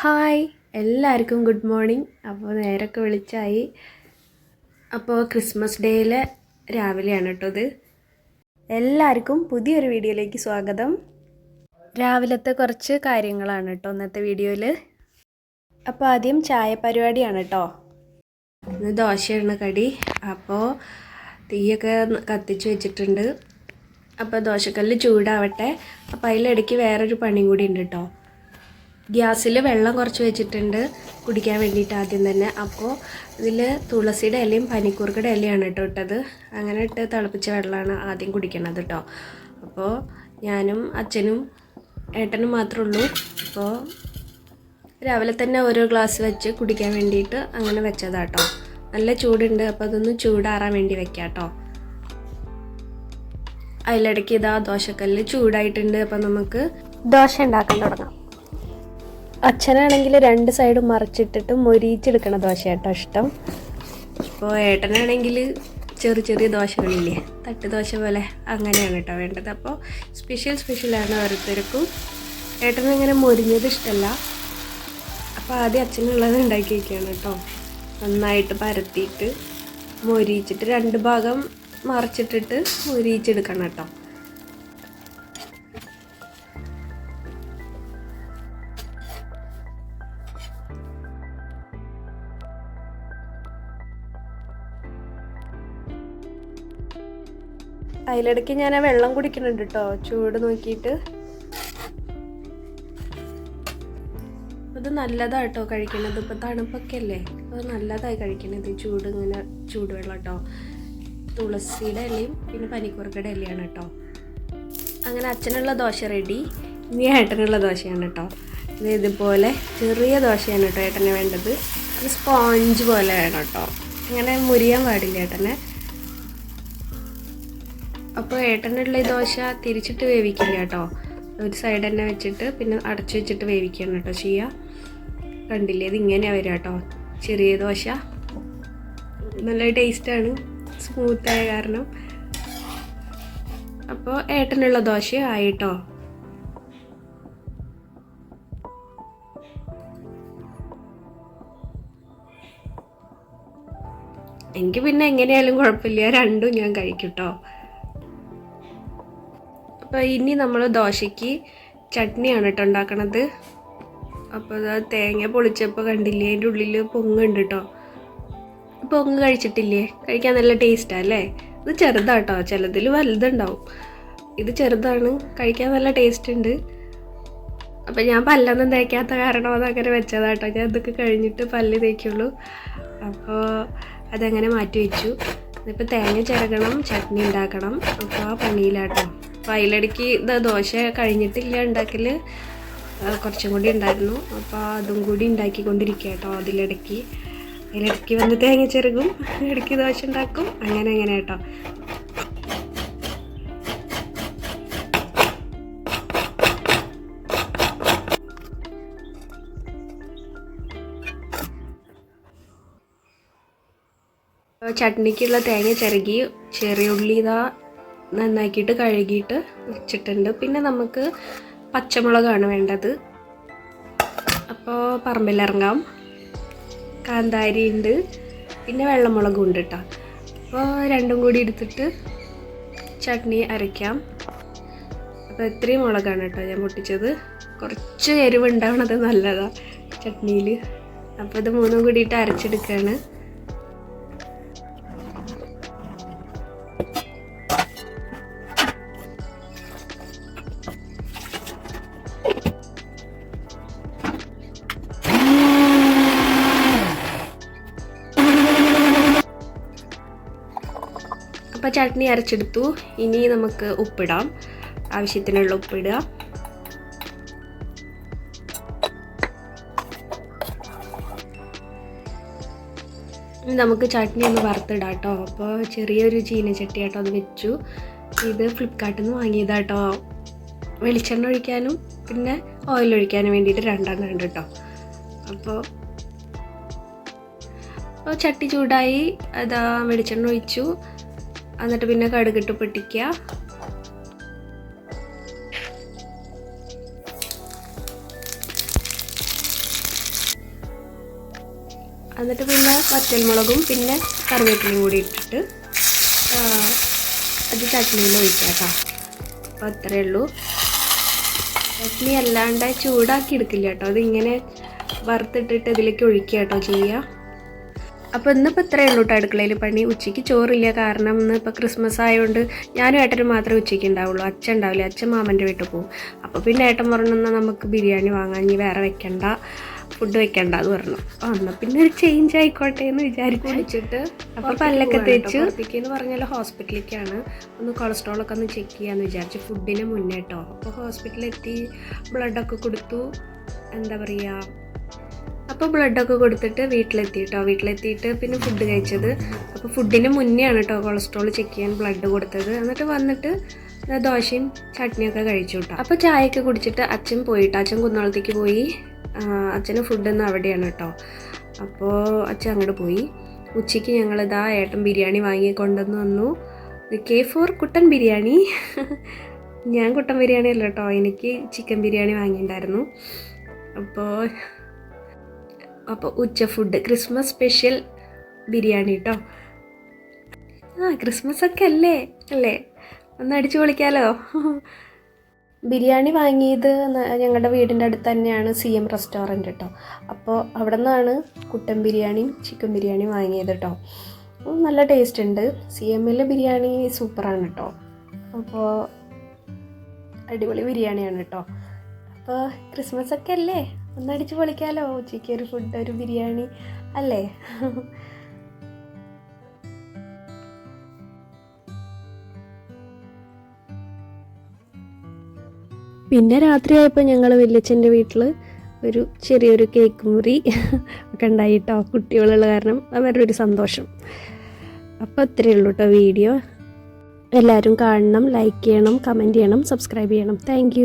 Hi എല്ലാവർക്കും good morning. അപ്പോൾ നേരൊക്കെ വിളിച്ചായി. അപ്പോൾ ക്രിസ്മസ് ഡേയിൽ രാവിലെയാണ് കേട്ടോ ഇത്. എല്ലാവർക്കും പുതിയൊരു വീഡിയോയിലേക്ക് സ്വാഗതം. രാവിലത്തെ കുറച്ച് കാര്യങ്ങളാണ് കേട്ടോ ഇന്നത്തെ വീഡിയോയിൽ. അപ്പോൾ ആദ്യം ചായ പരിപാടിയാണ് കേട്ടോ. ഇന്ന് ദോശയാണ് കടി. അപ്പോൾ തീയൊക്കെ കത്തിച്ച് വെച്ചിട്ടുണ്ട്. അപ്പോൾ ദോശക്കല്ല് ചൂടാവട്ടെ. അപ്പോൾ അതിലിടയ്ക്ക് വേറൊരു പണിയും കൂടി ഉണ്ട് കേട്ടോ. ഗ്യാസിൽ വെള്ളം കുറച്ച് വെച്ചിട്ടുണ്ട് കുടിക്കാൻ വേണ്ടിയിട്ട് ആദ്യം തന്നെ. അപ്പോൾ ഇതിൽ തുളസിയുടെ ഇലയും പനിക്കൂർക്കയുടെ ഇലയാണ് കേട്ടോ ഇട്ടത്. അങ്ങനെ ഇട്ട് തിളപ്പിച്ച വെള്ളമാണ് ആദ്യം കുടിക്കണത് കേട്ടോ. അപ്പോൾ ഞാനും അച്ഛനും ഏട്ടനും മാത്രമേ ഉള്ളൂ. അപ്പോൾ രാവിലെ തന്നെ ഓരോ ഗ്ലാസ് വെച്ച് കുടിക്കാൻ വേണ്ടിയിട്ട് അങ്ങനെ വെച്ചതാട്ടോ നല്ല ചൂടുണ്ട്. അപ്പോൾ അതൊന്ന് ചൂടാറാൻ വേണ്ടി വെക്കാം കേട്ടോ. അതിലിടയ്ക്ക് ഇതാ ദോശക്കല്ല് ചൂടായിട്ടുണ്ട്. അപ്പോൾ നമുക്ക് ദോശ ഉണ്ടാക്കാൻ തുടങ്ങാം. അച്ഛനാണെങ്കിൽ രണ്ട് സൈഡും മറിച്ചിട്ടിട്ട് മൊരിയിച്ചെടുക്കണ ദോശ കേട്ടോ ഇഷ്ടം. ഇപ്പോൾ ഏട്ടനാണെങ്കിൽ ചെറിയ ചെറിയ ദോശകളില്ലേ തട്ട് ദോശ പോലെ അങ്ങനെയാണ് കേട്ടോ വേണ്ടത്. അപ്പോൾ സ്പെഷ്യൽ സ്പെഷ്യലാണ് ഓരോരുത്തർക്കും. ഏട്ടനങ്ങനെ മൊരിഞ്ഞത് ഇഷ്ടമല്ല അപ്പോൾ ആദ്യം അച്ഛനുള്ളത് ഉണ്ടാക്കി വയ്ക്കുകയാണ് കേട്ടോ നന്നായിട്ട് പരത്തിയിട്ട് മൊരിയിച്ചിട്ട് രണ്ട് ഭാഗം മറിച്ചിട്ടിട്ട് മൊരിയിച്ചെടുക്കണം കേട്ടോ അതിലിടയ്ക്ക് ഞാൻ ആ വെള്ളം കുടിക്കുന്നുണ്ട് കേട്ടോ ചൂട് നോക്കിയിട്ട്. ഇത് നല്ലതാണ് കേട്ടോ കഴിക്കണത്. ഇപ്പം തണുപ്പൊക്കെ അല്ലേ? അത് നല്ലതായി കഴിക്കണത്. ചൂട് ഇങ്ങനെ ചൂടുവെള്ളം കേട്ടോ തുളസിയുടെ ഇലയും പിന്നെ പനിക്കൂർക്കയുടെ ഇലയാണ് കേട്ടോ അങ്ങനെ അച്ഛനുള്ള ദോശ റെഡി ഇനി ഏട്ടനുള്ള ദോശയാണ് കേട്ടോ ഇത് ഇതുപോലെ ചെറിയ ദോശയാണ് കേട്ടോ ഏട്ടന് വേണ്ടത്. അത് സ്പോഞ്ച് പോലെ വേണം കേട്ടോ അങ്ങനെ മുരിയാൻ പാടില്ല ഏട്ടനെ. അപ്പോൾ ഏട്ടനുള്ള ദോശ തിരിച്ചിട്ട് വേവിക്കില്ല കേട്ടോ. ഒരു സൈഡ് തന്നെ വെച്ചിട്ട് പിന്നെ അടച്ചു വെച്ചിട്ട് വേവിക്കണം കേട്ടോ ചെയ്യുക കണ്ടില്ലേ? ഇത് ഇങ്ങനെയാണ് വരിക കേട്ടോ. ചെറിയ ദോശ. നല്ല ടേസ്റ്റാണ് സ്മൂത്തായ കാരണം. അപ്പോൾ ഏട്ടനുള്ള ദോശ ആയിട്ടോ എനിക്ക് പിന്നെ എങ്ങനെയായാലും കുഴപ്പമില്ല. രണ്ടും ഞാൻ കഴിക്കും കേട്ടോ. അപ്പോൾ ഇനി നമ്മൾ ദോശയ്ക്ക് ചട്നിയാണ് കേട്ടോ ഉണ്ടാക്കണത്. അപ്പോൾ അത് തേങ്ങ പൊളിച്ചപ്പോൾ കണ്ടില്ലേ അതിന്റെ ഉള്ളിൽ പൊങ്ങുണ്ട് കേട്ടോ പൊങ്ങ് കഴിച്ചിട്ടില്ലേ? കഴിക്കാൻ നല്ല ടേസ്റ്റാണ് അല്ലേ? ഇത് ചെറുതാട്ടോ ചിലതിൽ വലുതുണ്ടാവും. ഇത് ചെറുതാണ് കഴിക്കാൻ നല്ല ടേസ്റ്റ് ഉണ്ട്. അപ്പം ഞാൻ പല്ലൊന്നും തേക്കാത്ത കാരണം അതങ്ങനെ വെച്ചതാട്ടോ. ഞാൻ ഇതൊക്കെ കഴിഞ്ഞിട്ട് പല്ല് തേക്കുള്ളൂ. അപ്പോൾ അതങ്ങനെ മാറ്റി വെച്ചു. ഇപ്പോൾ തേങ്ങ ചിരകണം ചട്നി ഉണ്ടാക്കണം. അപ്പോൾ ആ പണിയിലാട്ടോ. അപ്പോൾ അതിലിടയ്ക്ക് ദോശ കഴിഞ്ഞിട്ടില്ല ഉണ്ടാക്കൽ കുറച്ചും കൂടി ഉണ്ടായിരുന്നു. അപ്പോൾ അതും കൂടി ഉണ്ടാക്കിക്കൊണ്ടിരിക്കുക കേട്ടോ അതിലിടയ്ക്ക് അതിലിടയ്ക്ക് വന്ന് തേങ്ങ ചെറുകും ഇടയ്ക്ക് ദോശ ഉണ്ടാക്കും. അങ്ങനെ അങ്ങനെ കേട്ടോ. ചട്നിക്കുള്ള തേങ്ങ ചിരകി ചെറിയ ഉള്ളി ഇതാ നന്നാക്കിയിട്ട് കഴുകിയിട്ട് വെച്ചിട്ടുണ്ട്. പിന്നെ നമുക്ക് പച്ചമുളകാണ് വേണ്ടത്. അപ്പോൾ പറമ്പിലിറങ്ങാം. കാന്താരി ഉണ്ട്. പിന്നെ വെള്ളമുളകും ഉണ്ട് കേട്ടോ അപ്പോൾ രണ്ടും കൂടി എടുത്തിട്ട് ചട്നി അരയ്ക്കാം. അപ്പോൾ ഇത്രയും മുളകാണ് കേട്ടോ ഞാൻ പൊട്ടിച്ചത്. കുറച്ച് എരിവുണ്ടാവണത് നല്ലതാണ് ചട്നിയിൽ അപ്പോൾ ഇത് മൂന്നും കൂടിയിട്ട് അരച്ചെടുക്കുകയാണ് ചട്നി അരച്ചെടുത്തു. ഇനി നമുക്ക് ഉപ്പിടാം. ആവശ്യത്തിനുള്ള ഉപ്പിടുക. നമുക്ക് ചട്നി ഒന്ന് വറുത്തിടാം കേട്ടോ. അപ്പോൾ ചെറിയൊരു ചീനച്ചട്ടി കേട്ടോ അത് വെച്ചു. ഇത് ഫ്ലിപ്കാർട്ടിൽ നിന്ന് വാങ്ങിയതാട്ടോ വെളിച്ചെണ്ണ ഒഴിക്കാനും പിന്നെ ഓയിൽ ഒഴിക്കാനും വേണ്ടിയിട്ട് രണ്ടെണ്ണം ഉണ്ട് കേട്ടോ. അപ്പോൾ അപ്പോൾ ചട്ടി ചൂടായി. അതാ വെളിച്ചെണ്ണ ഒഴിച്ചു. എന്നിട്ട് പിന്നെ കടുകിട്ട് പൊട്ടിക്കുക. എന്നിട്ട് പിന്നെ വറ്റൽമുളകും പിന്നെ കറിവേപ്പിലയും കൂടി ഇട്ടിട്ട് അത് ചട്നിയിൽ ഒഴിക്കാം കേട്ടോ. അപ്പോൾ അത്രയേ ഉള്ളൂ. ചട്നി അല്ലാണ്ട് ചൂടാക്കി എടുക്കില്ല കേട്ടോ. അതിങ്ങനെ വറുത്തിട്ടിട്ട് ഇതിലേക്ക് ഒഴിക്കുക കേട്ടോ ചെയ്യുക അപ്പോൾ ഇന്നിപ്പോൾ ഇത്രയേ ഉള്ളൂ കേട്ടോ അടുക്കളയിൽ പണി. ഉച്ചയ്ക്ക് ചോറില്ല. കാരണം ഇന്ന് ഇപ്പോൾ ക്രിസ്മസ് ആയതുകൊണ്ട് ഞാനും ഏട്ടനും മാത്രമേ ഉച്ചയ്ക്ക് ഉണ്ടാവുള്ളൂ അച്ഛൻ ഉണ്ടാവില്ല അച്ഛൻ മാമന്റെ വീട്ടിൽ പോകും അപ്പോൾ പിന്നെ ഏട്ടൻ പറഞ്ഞു "എന്നാ നമുക്ക് ബിരിയാണി വാങ്ങാൻ ഇനി വേറെ വെക്കണ്ട. ഫുഡ് വെക്കണ്ട. അത് പറഞ്ഞു. ആ എന്നാൽ പിന്നെ ഒരു ചേഞ്ച് ആയിക്കോട്ടെ എന്ന് വിചാരിച്ചു. വിളിച്ചിട്ട് അപ്പോൾ പല്ലൊക്കെ തേച്ച്. എന്ന് പറഞ്ഞാൽ ഹോസ്പിറ്റലിലേക്കാണ് ഒന്ന് കൊളസ്ട്രോൾ ഒക്കെ ഒന്ന് ചെക്ക് ചെയ്യാമെന്ന് വിചാരിച്ചു ഫുഡിന് മുന്നേ കേട്ടോ അപ്പോൾ ഹോസ്പിറ്റലിലെത്തി ബ്ലഡൊക്കെ കൊടുത്തു. എന്താ പറയുക അപ്പോൾ ബ്ലഡൊക്കെ കൊടുത്തിട്ട് വീട്ടിലെത്തി കേട്ടോ വീട്ടിലെത്തിയിട്ട് പിന്നെ ഫുഡ് കഴിച്ചത്. അപ്പോൾ ഫുഡിന് മുന്നേ ആണ് കേട്ടോ കൊളസ്ട്രോൾ ചെക്ക് ചെയ്യാൻ ബ്ലഡ് കൊടുത്തത്. എന്നിട്ട് വന്നിട്ട് ദോശയും ചട്നിയൊക്കെ കഴിച്ചു കേട്ടോ അപ്പോൾ ചായയൊക്കെ കുടിച്ചിട്ട് അച്ഛൻ പോയിട്ട് അച്ഛൻ കുന്നോളത്തേക്ക് പോയി. അച്ഛന് ഫുഡൊന്നും അവിടെയാണ് കേട്ടോ അപ്പോൾ അച്ഛൻ അങ്ങോട്ട് പോയി. ഉച്ചയ്ക്ക് ഞങ്ങൾ ഇതാ ഏട്ടൻ ബിരിയാണി വാങ്ങി കൊണ്ടുവന്ന് വന്നു കെ ഫോർ കുട്ടൻ ബിരിയാണി. ഞാൻ കുട്ടൻ ബിരിയാണി അല്ല കേട്ടോ എനിക്ക് ചിക്കൻ ബിരിയാണി വാങ്ങിയിട്ടുണ്ടായിരുന്നു. അപ്പോൾ അപ്പോൾ ഉച്ച ഫുഡ് ക്രിസ്മസ് സ്പെഷ്യൽ ബിരിയാണി കേട്ടോ ആ ക്രിസ്മസ് ഒക്കെ അല്ലേ? അല്ലേ? ഒന്ന് അടിച്ചു പൊളിക്കാലോ? ബിരിയാണി വാങ്ങിയത് ഞങ്ങളുടെ വീടിന്റെ അടുത്ത് തന്നെയാണ് സി എം റെസ്റ്റോറന്റ് കേട്ടോ അപ്പോൾ അവിടെ നിന്നാണ് കുട്ടൻ ബിരിയാണിയും ചിക്കൻ ബിരിയാണിയും വാങ്ങിയത് കേട്ടോ നല്ല ടേസ്റ്റ് ഉണ്ട്. സി എമ്മിലെ ബിരിയാണി സൂപ്പറാണ് കേട്ടോ അപ്പോൾ അടിപൊളി ബിരിയാണിയാണ് കേട്ടോ അപ്പോൾ ക്രിസ്മസ് ഒക്കെ അല്ലേ? ഒന്ന് അടിച്ച് പൊളിക്കാലോ? ഉച്ചയ്ക്ക് ഒരു ഫുഡ് ഒരു ബിരിയാണി അല്ലേ? പിന്നെ രാത്രിയായപ്പോൾ ഞങ്ങൾ വല്യച്ഛന്റെ വീട്ടിൽ ഒരു ചെറിയൊരു കേക്ക് മുറി ഒക്കെ ഉണ്ടായിട്ടോ കുട്ടികളുള്ള കാരണം അവരുടെ ഒരു സന്തോഷം. അപ്പോൾ ഇത്രയേ ഉള്ളൂ കേട്ടോ വീഡിയോ എല്ലാവരും കാണണം ലൈക്ക് ചെയ്യണം കമന്റ് ചെയ്യണം സബ്സ്ക്രൈബ് ചെയ്യണം. താങ്ക്